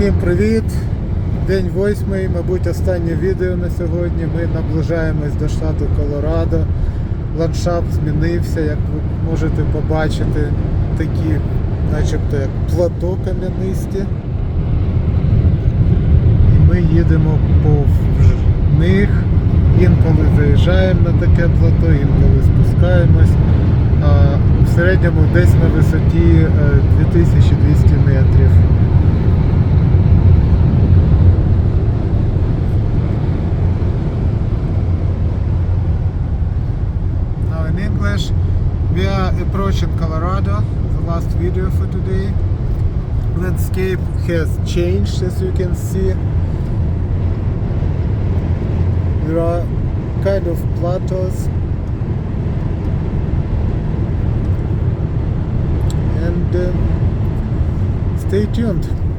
Всім привіт! День восьмий, мабуть, останнє відео на сьогодні. Ми наближаємось до штату Колорадо. Ландшафт змінився, як ви можете побачити, такі, начебто як плато кам'янисті. І ми їдемо повз них. Інколи заїжджаємо на таке плато, інколи спускаємось. А, В середньому десь на висоті е, 2200 метрів. We are approaching Colorado, the last video for today. Landscape has changed as you can see. There are kind of plateaus. And um, stay tuned.